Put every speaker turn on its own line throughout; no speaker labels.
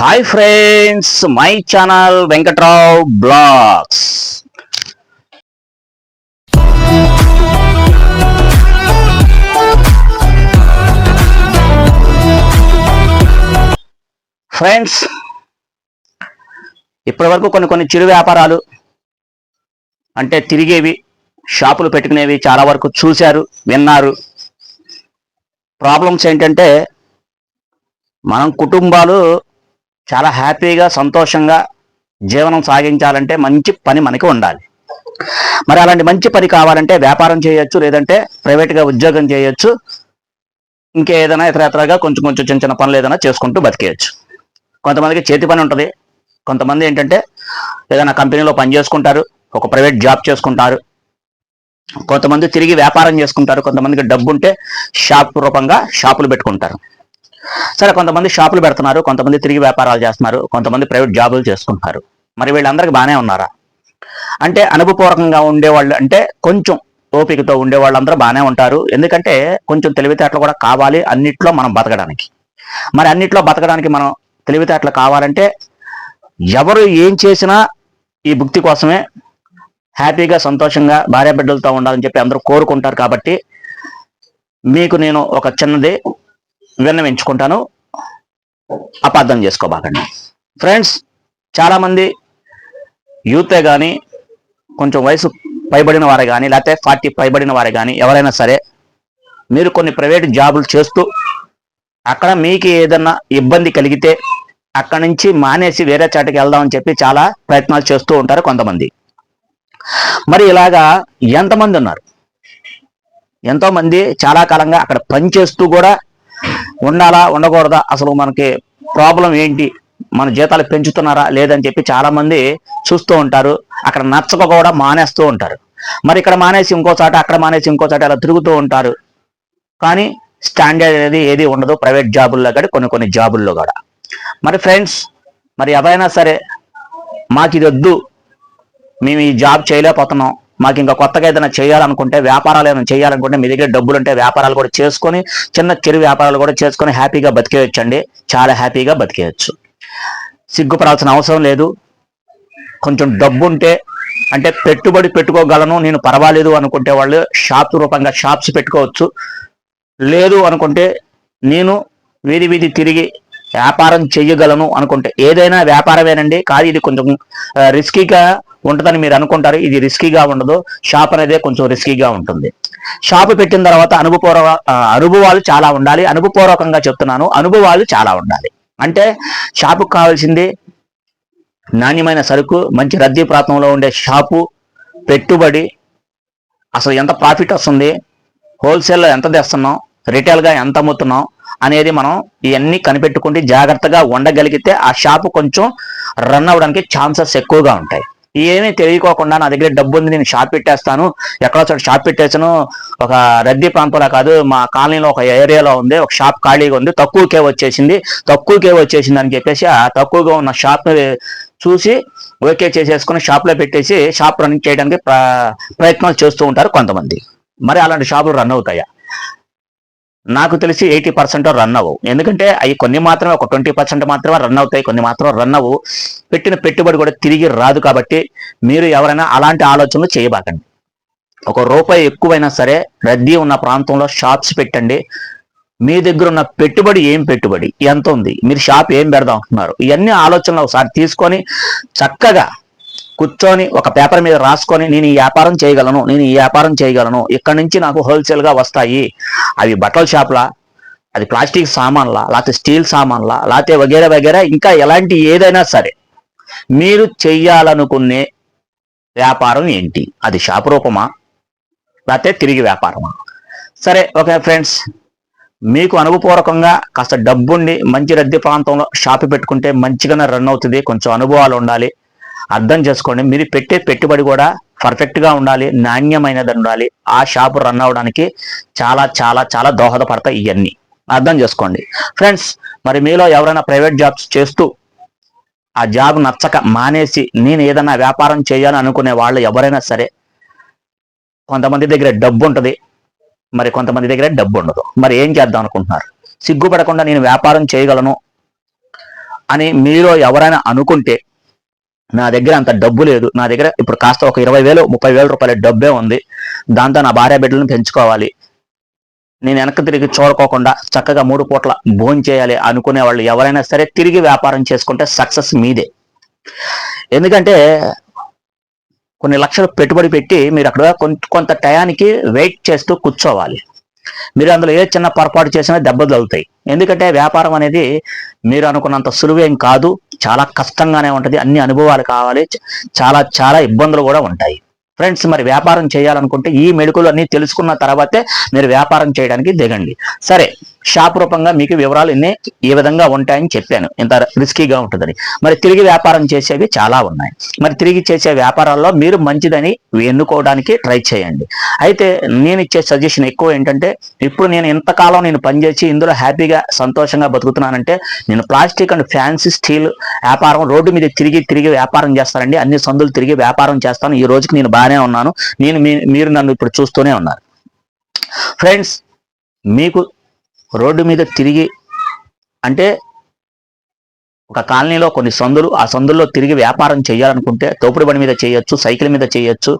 Hi friends my channel Venkatrao blogs friends ఇప్పటి వరకు కొన్ని కొన్ని చిరు వ్యాపారాలు అంటే తిరిగేవి షాపులు పెట్టుకునేవి చాలా వరకు చూశారు విన్నారు. ప్రాబ్లమ్స్ ఏంటంటే మనం కుటుంబాలు చాలా హ్యాపీగా సంతోషంగా జీవనం సాగించాలంటే మంచి పని మనకి ఉండాలి. మరి అలాంటి మంచి పని కావాలంటే వ్యాపారం చేయొచ్చు లేదంటే ప్రైవేట్గా ఉద్యోగం చేయొచ్చు ఇంకేదైనా ఇతర కొంచెం కొంచెం చిన్న చిన్న పనులు ఏదైనా చేసుకుంటూ బతికేయచ్చు. కొంతమందికి చేతి పని ఉంటుంది. కొంతమంది ఏంటంటే ఏదైనా కంపెనీలో పని చేసుకుంటారు ఒక ప్రైవేట్ జాబ్ చేసుకుంటారు. కొంతమంది తిరిగి వ్యాపారం చేసుకుంటారు కొంతమందికి డబ్బు ఉంటే షాప్ రూపంగా షాపులు పెట్టుకుంటారు. సరే కొంతమంది షాపులు పెడుతున్నారు కొంతమంది తిరిగి వ్యాపారాలు చేస్తున్నారు కొంతమంది ప్రైవేట్ జాబులు చేసుకుంటున్నారు. మరి వీళ్ళందరికీ బాగానే ఉన్నారా? అంటే అనుభవపూర్వకంగా ఉండేవాళ్ళు అంటే కొంచెం ఓపికతో ఉండేవాళ్ళందరూ బాగానే ఉంటారు. ఎందుకంటే కొంచెం తెలివితేటలు కూడా కావాలి అన్నిట్లో మనం బతకడానికి. మరి అన్నిట్లో బతకడానికి మనం తెలివితేటలు కావాలంటే ఎవరు ఏం చేసినా ఈ భుక్తి కోసమే హ్యాపీగా సంతోషంగా భార్య బిడ్డలతో ఉండాలని చెప్పి అందరూ కోరుకుంటారు కాబట్టి మీకు నేను ఒక చిన్నది విన్నవించుకుంటాను అపార్థం చేసుకోబాకండి ఫ్రెండ్స్ చాలామంది యూతే కానీ కొంచెం వయసు పైబడిన వారే కానీ లేకపోతే ఫార్టీ పైబడిన వారే కానీ ఎవరైనా సరే మీరు కొన్ని ప్రైవేట్ జాబులు చేస్తూ అక్కడ మీకు ఏదన్నా ఇబ్బంది కలిగితే అక్కడి నుంచి మానేసి వేరే చాటుకి వెళ్దామని చెప్పి చాలా ప్రయత్నాలు చేస్తూ ఉంటారు కొంతమంది. మరి ఇలాగా ఎంతమంది ఉన్నారు? ఎంతోమంది చాలా కాలంగా అక్కడ పని చేస్తూ కూడా ఉండాలా ఉండకూడదా? అసలు మనకి ప్రాబ్లం ఏంటి? మన జీతాలు పెంచుతున్నారా? లేదని చెప్పి చాలా మంది చూస్తూ ఉంటారు. అక్కడ నచ్చక కూడా మానేస్తూ ఉంటారు. మరి ఇక్కడ మానేసి ఇంకో చాట అక్కడ మానేసి ఇంకో చాట అలా తిరుగుతూ ఉంటారు. కానీ స్టాండర్డ్ అనేది ఏది ఉండదు. ప్రైవేట్ జాబుల్లో కానీ కొన్ని కొన్ని జాబుల్లో కూడా. మరి ఫ్రెండ్స్ మరి ఎవరైనా సరే మాకు ఇది వద్దు మేము ఈ జాబ్ చేయలేకపోతున్నాం. మాకు ఇంకా కొత్తగా ఏదైనా చేయాలనుకుంటే వ్యాపారాలు ఏమైనా చేయాలనుకుంటే మీ దగ్గర డబ్బులు ఉంటే వ్యాపారాలు కూడా చేసుకొని చిన్న చిరు వ్యాపారాలు కూడా చేసుకొని హ్యాపీగా బతికేయచ్చండి. చాలా హ్యాపీగా బతికేయచ్చు. సిగ్గుపడాల్సిన అవసరం లేదు. కొంచెం డబ్బు ఉంటే అంటే పెట్టుబడి పెట్టుకోగలను నేను పర్వాలేదు అనుకుంటే వాళ్ళు షాప్ రూపంగా షాప్స్ పెట్టుకోవచ్చు. లేదు అనుకుంటే నేను వీధి వీధి తిరిగి వ్యాపారం చెయ్యగలను అనుకుంటే. ఏదైనా వ్యాపారమేనండి. కాదు ఇది కొంచెం రిస్కీగా ఉంటుందని మీరు అనుకుంటారు. ఇది రిస్కీగా ఉండదు. షాప్ అనేది కొంచెం రిస్కీగా ఉంటుంది. షాప్ పెట్టిన తర్వాత అనుభవపూర్వ అనుభవాలు చాలా ఉండాలి. అనుభవపూర్వకంగా చెప్తున్నాను. అనుభవాలు చాలా ఉండాలి. అంటే షాపుకు కావాల్సింది నాణ్యమైన సరుకు మంచి రద్దీ ప్రాంతంలో ఉండే షాపు పెట్టుబడి అసలు ఎంత ప్రాఫిట్ వస్తుంది హోల్సేల్లో ఎంత తెస్తున్నాం రిటైల్గా ఎంత అమ్ముతున్నాం అనేది మనం ఇవన్నీ కనిపెట్టుకుంటే జాగ్రత్తగా ఉండగలిగితే ఆ షాపు కొంచెం రన్ అవ్వడానికి ఛాన్సెస్ ఎక్కువగా ఉంటాయి. ఏమీ తెలియకోకుండా నా దగ్గర డబ్బు ఉంది నేను షాప్ పెట్టేస్తాను. ఎక్కడో చోట షాప్ పెట్టేసాను ఒక రద్దీ ప్రాంతంలో కాదు మా కాలనీలో ఒక ఏరియాలో ఉంది ఒక షాప్ ఖాళీగా ఉంది. తక్కువకే వచ్చేసింది. తక్కువకే వచ్చేసింది అని చెప్పేసి ఆ తక్కువగా ఉన్న షాప్ చూసి ఓకే చేసేసుకుని షాప్లో పెట్టేసి షాప్ రన్ చేయడానికి ప్ర- ప్రయత్నాలు చేస్తూ ఉంటారు కొంతమంది. మరి అలాంటి షాపులు రన్ అవుతాయా? నాకు తెలిసి ఎయిటీ పర్సెంట్ రన్ అవ్వవు. ఎందుకంటే అవి కొన్ని మాత్రమే ఒక ట్వంటీ పర్సెంట్ మాత్రమే రన్ అవుతాయి కొన్ని మాత్రం రన్ అవ్వు పెట్టిన పెట్టుబడి కూడా తిరిగి రాదు కాబట్టి మీరు ఎవరైనా అలాంటి ఆలోచనలు చేయబాకండి. ఒక రూపాయి ఎక్కువైనా సరే రద్దీ ఉన్న ప్రాంతంలో షాప్స్ పెట్టండి. మీ దగ్గర ఉన్న పెట్టుబడి ఏం పెట్టుబడి? ఎంత ఉంది? మీరు షాప్ ఏం పెడదాం అంటున్నారు? ఇవన్నీ ఆలోచనలు ఒకసారి తీసుకొని చక్కగా కూర్చొని ఒక పేపర్ మీద రాసుకొని నేను ఈ వ్యాపారం చేయగలను నేను ఈ వ్యాపారం చేయగలను ఇక్కడ నుంచి నాకు హోల్సేల్గా వస్తాయి. అవి బట్టల షాప్లా అది ప్లాస్టిక్ సామాన్లా లేకపోతే స్టీల్ సామాన్లా లేకపోతే వగేరా వగేరా ఇంకా ఎలాంటి ఏదైనా సరే మీరు చెయ్యాలనుకునే వ్యాపారం ఏంటి? అది షాప్ రూపమా? లేకపోతే తిరిగి వ్యాపారమా? సరే ఓకే ఫ్రెండ్స్. మీకు అనుభవపూర్వకంగా కాస్త డబ్బుండి మంచి రద్దీ ప్రాంతంలో షాప్ పెట్టుకుంటే మంచిగానే రన్ అవుతుంది. కొంచెం అనుభవాలు ఉండాలి. అర్థం చేసుకోండి. మీరు పెట్టే పెట్టుబడి కూడా పర్ఫెక్ట్గా ఉండాలి నాణ్యమైనది ఉండాలి. ఆ షాపు రన్ అవడానికి చాలా చాలా చాలా దోహదపడతాయి ఇవన్నీ అర్థం చేసుకోండి. ఫ్రెండ్స్ మరి మీలో ఎవరైనా ప్రైవేట్ జాబ్స్ చేస్తూ ఆ జాబ్ నచ్చక మానేసి నేను ఏదైనా వ్యాపారం చేయాలని అనుకునే వాళ్ళు ఎవరైనా సరే కొంతమంది దగ్గర డబ్బు ఉంటుంది. మరి కొంతమంది దగ్గర డబ్బు ఉండదు. మరి ఏం చేద్దాం అనుకుంటున్నారు? సిగ్గుపడకుండా నేను వ్యాపారం చేయగలను అని మీలో ఎవరైనా అనుకుంటే నా దగ్గర అంత డబ్బు లేదు. నా దగ్గర ఇప్పుడు కాస్త ఒక ఇరవై వేలు ముప్పై వేల రూపాయల డబ్బే ఉంది. దాంతో నా భార్య బిడ్డలను పెంచుకోవాలి. నేను వెనక్కి తిరిగి చూడకోకుండా చక్కగా మూడు పూట్ల భోజనం చేయాలి అనుకునే వాళ్ళు ఎవరైనా సరే తిరిగి వ్యాపారం చేసుకుంటే సక్సెస్ మీదే. ఎందుకంటే కొన్ని లక్షలు పెట్టుబడి పెట్టి మీరు అక్కడ కొంత కొంత టయానికి వెయిట్ చేస్తూ కూర్చోవాలి. మీరు అందులో ఏ చిన్న పొరపాటు చేసినా దెబ్బలు తగులుతాయి. ఎందుకంటే వ్యాపారం అనేది మీరు అనుకున్నంత సులువేం కాదు. చాలా కష్టంగానే ఉంటుంది. అన్ని అనుభవాలు కావాలి. చాలా చాలా ఇబ్బందులు కూడా ఉంటాయి. ఫ్రెండ్స్ మరి వ్యాపారం చేయాలనుకుంటే ఈ మెడుకులు అన్ని తెలుసుకున్న తర్వాతే మీరు వ్యాపారం చేయడానికి దిగండి. సరే షాప్ రూపంగా మీకు వివరాలు ఇన్ని ఈ విధంగా ఉంటాయని చెప్పాను. ఇంత రిస్కీగా ఉంటుందని. మరి తిరిగి వ్యాపారం చేసేవి చాలా ఉన్నాయి. మరి తిరిగి చేసే వ్యాపారాల్లో మీరు మంచిదని ఎన్నుకోవడానికి ట్రై చేయండి. అయితే నేను ఇచ్చే సజెషన్ ఎక్కువ ఏంటంటే ఇప్పుడు నేను ఇంతకాలం నేను పనిచేసి ఇందులో హ్యాపీగా సంతోషంగా బతుకుతున్నానంటే నేను ప్లాస్టిక్ అండ్ ఫ్యాన్సీ స్టీల్ వ్యాపారం రోడ్డు మీద తిరిగి తిరిగి వ్యాపారం చేస్తానండి. అన్ని సందులు తిరిగి వ్యాపారం చేస్తాను. ఈ రోజుకి నేను బాగానే ఉన్నాను. నేను మీరు నన్ను ఇప్పుడు చూస్తూనే ఉన్నారు. ఫ్రెండ్స్ మీకు రోడ్డు మీద తిరిగి అంటే ఒక కాలనీలో కొన్ని సందులు ఆ సందుల్లో తిరిగి వ్యాపారం చేయాలనుకుంటే తోపుడు బండి మీద చేయొచ్చు సైకిల్ మీద చేయొచ్చు.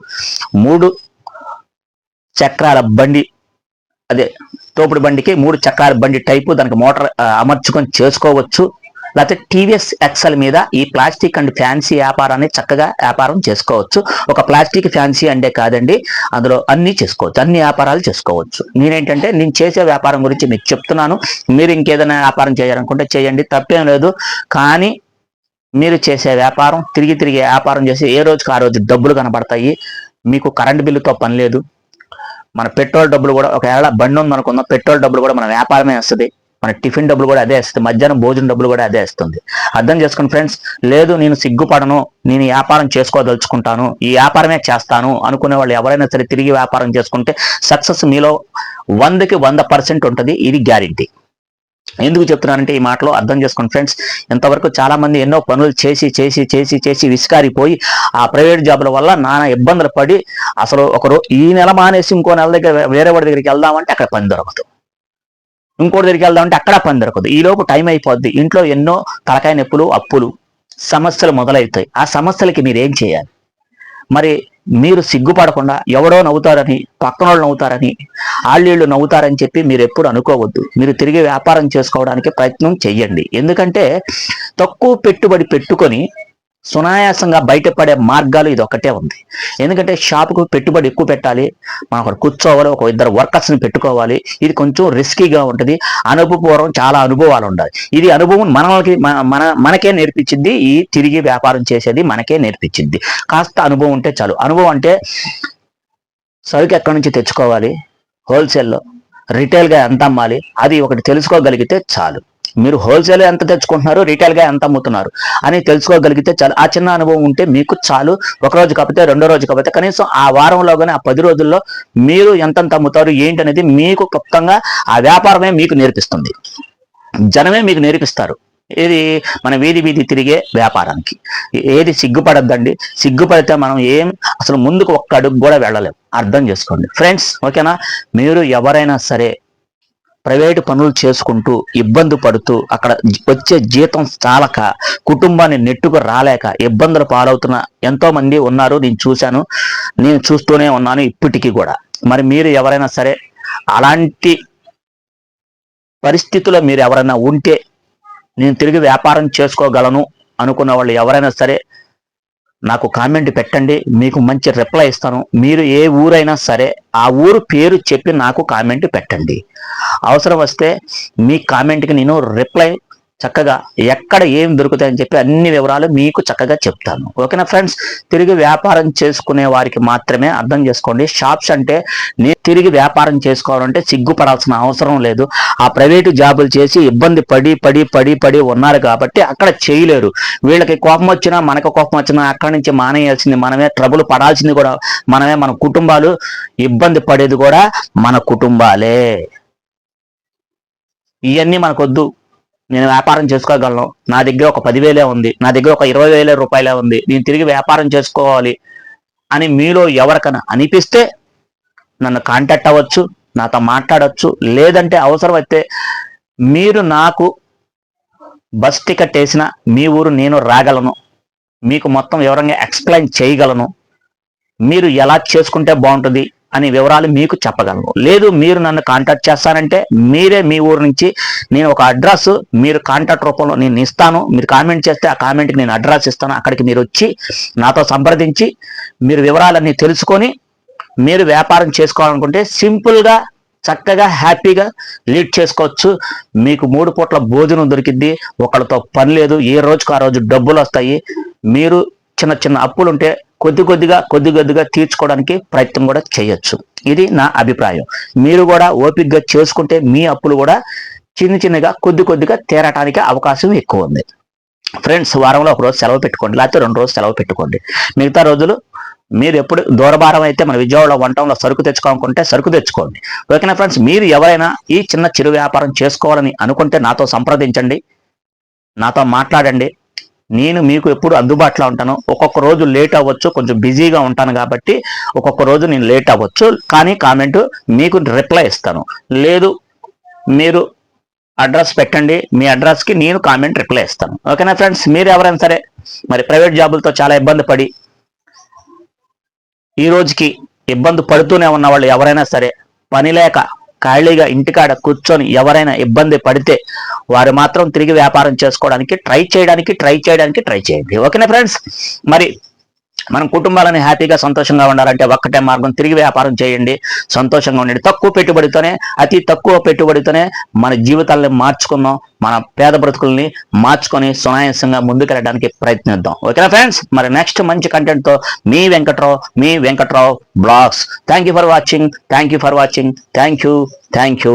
మూడు చక్రాల బండి అదే తోపుడు బండికి మూడు చక్రాల బండి టైపు దానికి మోటార్ అమర్చుకొని చేసుకోవచ్చు. లేకపోతే టీవీఎస్ ఎక్సెల్ మీద ఈ ప్లాస్టిక్ అండ్ ఫ్యాన్సీ వ్యాపారాన్ని చక్కగా వ్యాపారం చేసుకోవచ్చు. ఒక ప్లాస్టిక్ ఫ్యాన్సీ అంటే కాదండి అందులో అన్ని చేసుకోవచ్చు అన్ని వ్యాపారాలు చేసుకోవచ్చు. నేనేంటంటే నేను చేసే వ్యాపారం గురించి మీకు చెప్తున్నాను. మీరు ఇంకేదైనా వ్యాపారం చేయాలనుకుంటే చేయండి తప్పేం లేదు. కానీ మీరు చేసే వ్యాపారం తిరిగి తిరిగి వ్యాపారం చేసి ఏ రోజుకి ఆ రోజు డబ్బులు కనబడతాయి? మీకు కరెంట్ బిల్లుతో పని లేదు. మన పెట్రోల్ డబ్బులు కూడా ఒకవేళ బండి ఉంది అనుకుందాం పెట్రోల్ డబ్బులు కూడా మన వ్యాపారమే వస్తుంది. మన టిఫిన్ డబ్బులు కూడా అదే వస్తుంది. మధ్యాహ్నం భోజనం డబ్బులు కూడా అదే వేస్తుంది. అర్థం చేసుకోండి ఫ్రెండ్స్ లేదు నేను సిగ్గుపడను నేను వ్యాపారం చేసుకోదలుచుకుంటాను ఈ వ్యాపారమే చేస్తాను అనుకునే వాళ్ళు ఎవరైనా సరే తిరిగి వ్యాపారం చేసుకుంటే సక్సెస్ మీలో వందకి వంద పర్సెంట్ ఉంటుంది ఇది గ్యారంటీ. ఎందుకు చెప్తున్నానంటే ఈ మాటలో అర్థం చేసుకోండి ఫ్రెండ్స్ ఇంతవరకు చాలా మంది ఎన్నో పనులు చేసి చేసి చేసి చేసి విసికారిపోయి ఆ ప్రైవేట్ జాబ్ల వల్ల నానా ఇబ్బందులు పడి అసలు ఒకరు ఈ నెల మానేసి ఇంకో నెల దగ్గర వేరే వాడి దగ్గరికి వెళ్దామంటే అక్కడ పని దొరకదు. ఇంకోటి దగ్గరికి వెళ్దామంటే అక్కడ పని దొరకదు. ఈ లోపు టైం అయిపోద్ది. ఇంట్లో ఎన్నో తలకాయ నొప్పులు అప్పులు సమస్యలు మొదలవుతాయి. ఆ సమస్యలకి మీరు ఏం చేయాలి? మరి మీరు సిగ్గుపడకుండా ఎవడో నవ్వుతారని పక్కన వాళ్ళు నవ్వుతారని ఆళ్ళీళ్ళు నవ్వుతారని చెప్పి మీరు ఎప్పుడు అనుకోవద్దు. మీరు తిరిగి వ్యాపారం చేసుకోవడానికి ప్రయత్నం చెయ్యండి. ఎందుకంటే తక్కువ పెట్టుబడి పెట్టుకొని సునాయాసంగా బయటపడే మార్గాలు ఇది ఒకటే ఉంది. ఎందుకంటే షాపుకు పెట్టుబడి ఎక్కువ పెట్టాలి మనం అక్కడ కూర్చోవాలి ఒక ఇద్దరు వర్కర్స్ని పెట్టుకోవాలి ఇది కొంచెం రిస్కీగా ఉంటుంది. అనుభవపూర్వం చాలా అనుభవాలు ఉండాలి. ఇది అనుభవం మనకి మన మనకే నేర్పించింది ఈ తిరిగి వ్యాపారం చేసేది మనకే నేర్పించింది. కాస్త అనుభవం ఉంటే చాలు. అనుభవం అంటే సరుకు ఎక్కడి నుంచి తెచ్చుకోవాలి? హోల్సేల్లో రిటైల్గా ఎంత అమ్మాలి? అది ఒకటి తెలుసుకోగలిగితే చాలు. మీరు హోల్సేల్ ఎంత తెచ్చుకుంటున్నారు రీటైల్గా ఎంత అమ్ముతున్నారు అని తెలుసుకోగలిగితే చాలు. ఆ చిన్న అనుభవం ఉంటే మీకు చాలు. ఒక రోజు కాకపోతే రెండో రోజు కాకపోతే కనీసం ఆ వారంలో కానీ ఆ పది రోజుల్లో మీరు ఎంతెంత అమ్ముతారు ఏంటి అనేది మీకు క్లుప్తంగా ఆ వ్యాపారమే మీకు నేర్పిస్తుంది. జనమే మీకు నేర్పిస్తారు. ఇది మన వీధి వీధి తిరిగే వ్యాపారానికి. ఏది సిగ్గుపడద్దండి. సిగ్గుపడితే మనం ఏం అసలు ముందుకు ఒక్క అడుగు కూడా వెళ్ళలేం. అర్థం చేసుకోండి. ఫ్రెండ్స్ ఓకేనా మీరు ఎవరైనా సరే ప్రైవేటు పనులు చేసుకుంటూ ఇబ్బంది పడుతూ అక్కడ వచ్చే జీతం చాలక కుటుంబాన్ని నెట్టుకు రాలేక ఇబ్బందులు పాలవుతున్న ఎంతో మంది ఉన్నారు. నేను చూశాను. నేను చూస్తూనే ఉన్నాను ఇప్పటికీ కూడా. మరి మీరు ఎవరైనా సరే అలాంటి పరిస్థితుల్లో మీరు ఎవరైనా ఉంటే నేను తిరిగి వ్యాపారం చేసుకోగలను అనుకున్న వాళ్ళు ఎవరైనా సరే నాకు కామెంట్ పెట్టండి మీకు మంచి రిప్లై ఇస్తాను. మీరు ఏ ఊరైనా సరే ఆ ఊరు పేరు చెప్పి నాకు కామెంట్ పెట్టండి. అవసరం వస్తే మీ కామెంట్కి నేను రిప్లై చక్కగా ఎక్కడ ఏం దొరుకుతాయని చెప్పి అన్ని వివరాలు మీకు చక్కగా చెప్తాను. ఓకేనా ఫ్రెండ్స్? తిరిగి వ్యాపారం చేసుకునే వారికి మాత్రమే అర్థం చేసుకోండి. షాప్స్ అంటే నేను తిరిగి వ్యాపారం చేసుకోవాలంటే సిగ్గుపడాల్సిన అవసరం లేదు. ఆ ప్రైవేటు జాబులు చేసి ఇబ్బంది పడి పడి పడి పడి ఉన్నారు కాబట్టి అక్కడ చేయలేరు. వీళ్ళకి కోపం వచ్చినా మనకు కోపం వచ్చినా అక్కడి నుంచి మానేయాల్సింది మనమే. ట్రబుల్ పడాల్సింది కూడా మనమే. మన కుటుంబాలు ఇబ్బంది పడేది కూడా మన కుటుంబాలే. ఇవన్నీ మనకొద్దు. నేను వ్యాపారం చేసుకోగలను. నా దగ్గర ఒక పదివేలే ఉంది. నా దగ్గర ఒక ఇరవై వేల రూపాయలే ఉంది. నేను తిరిగి వ్యాపారం చేసుకోవాలి అని మీలో ఎవరికైనా అనిపిస్తే నన్ను కాంటాక్ట్ అవ్వచ్చు నాతో మాట్లాడవచ్చు లేదంటే అవసరమైతే మీరు నాకు బస్ టికెట్ వేసిన మీ ఊరు నేను రాగలను. మీకు మొత్తం వివరంగా ఎక్స్ప్లెయిన్ చేయగలను. మీరు ఎలా చేసుకుంటే బాగుంటుంది? అనే వివరాలు మీకు చెప్పగలను. లేదు మీరు నన్ను కాంటాక్ట్ చేస్తానంటే మీరే మీ ఊరు నుంచి నేను ఒక అడ్రస్ మీరు కాంటాక్ట్ రూపంలో నేను ఇస్తాను. మీరు కామెంట్ చేస్తే ఆ కామెంట్కి నేను అడ్రస్ ఇస్తాను. అక్కడికి మీరు వచ్చి నాతో సంప్రదించి మీరు వివరాలన్నీ తెలుసుకొని మీరు వ్యాపారం చేసుకోవాలనుకుంటే సింపుల్గా చక్కగా హ్యాపీగా లీడ్ చేసుకోవచ్చు. మీకు మూడు పూట్ల భోజనం దొరికింది ఒకళ్ళతో పని లేదు. ఏ రోజుకు ఆ రోజు డబ్బులు వస్తాయి. మీరు చిన్న చిన్న అప్పులు ఉంటే కొద్ది కొద్దిగా కొద్ది కొద్దిగా తీర్చుకోవడానికి ప్రయత్నం కూడా చేయొచ్చు. ఇది నా అభిప్రాయం. మీరు కూడా ఓపికగా చేసుకుంటే మీ అప్పులు కూడా చిన్న చిన్నగా కొద్ది కొద్దిగా తీరటానికి అవకాశం ఎక్కువ ఉంది. ఫ్రెండ్స్ వారంలో ఒక రోజు సెలవు పెట్టుకోండి. లేకపోతే రెండు రోజులు సెలవు పెట్టుకోండి. మిగతా రోజులు మీరు ఎప్పుడు దూరభారం అయితే మన విజయవాడ వంటంలో సరుకు తెచ్చుకోవాలనుకుంటే సరుకు తెచ్చుకోండి. ఓకేనా ఫ్రెండ్స్? మీరు ఎవరైనా ఈ చిన్న చిరు వ్యాపారం చేసుకోవాలని అనుకుంటే నాతో సంప్రదించండి. నాతో మాట్లాడండి. నేను మీకు ఎప్పుడు అందుబాటులో ఉంటాను ఒక్కొక్క రోజు లేట్ అవ్వచ్చు కొంచెం బిజీగా ఉంటాను కాబట్టి ఒక్కొక్క రోజు నేను లేట్ అవ్వచ్చు కానీ కామెంట్ మీకు రిప్లై ఇస్తాను. లేదు మీరు అడ్రస్ పెట్టండి మీ అడ్రస్కి నేను కామెంట్ రిప్లై ఇస్తాను. ఓకేనా ఫ్రెండ్స్ మీరు ఎవరైనా సరే మరి ప్రైవేట్ జాబులతో చాలా ఇబ్బంది పడి ఈ రోజుకి ఇబ్బంది పడుతూనే ఉన్న వాళ్ళు ఎవరైనా సరే పని లేక ఖాళీగా ఇంటికాడ కూర్చొని ఎవరైనా ఇబ్బంది పడితే వారు మాత్రం తిరిగి వ్యాపారం చేసుకోవడానికి ట్రై చేయడానికి ట్రై చేయడానికి ట్రై చేయండి. ఓకేనా ఫ్రెండ్స్? మరి మనం కుటుంబాలను హ్యాపీగా సంతోషంగా ఉండాలంటే ఒక్కటే మార్గం. తిరిగి వ్యాపారం చేయండి. సంతోషంగా ఉండండి. తక్కువ పెట్టుబడితోనే అతి తక్కువ పెట్టుబడితోనే మన జీవితాలని మార్చుకుందాం మన పేద బ్రతుకుల్ని మార్చుకొని సునాయాసంగా ముందుకెళ్ళడానికి ప్రయత్నిద్దాం. ఓకేనా ఫ్రెండ్స్? మరి నెక్స్ట్ మంచి కంటెంట్తో మీ వెంకట్రావు మీ Venkatrao blogs. Thank you for watching thank you for watching thank you thank you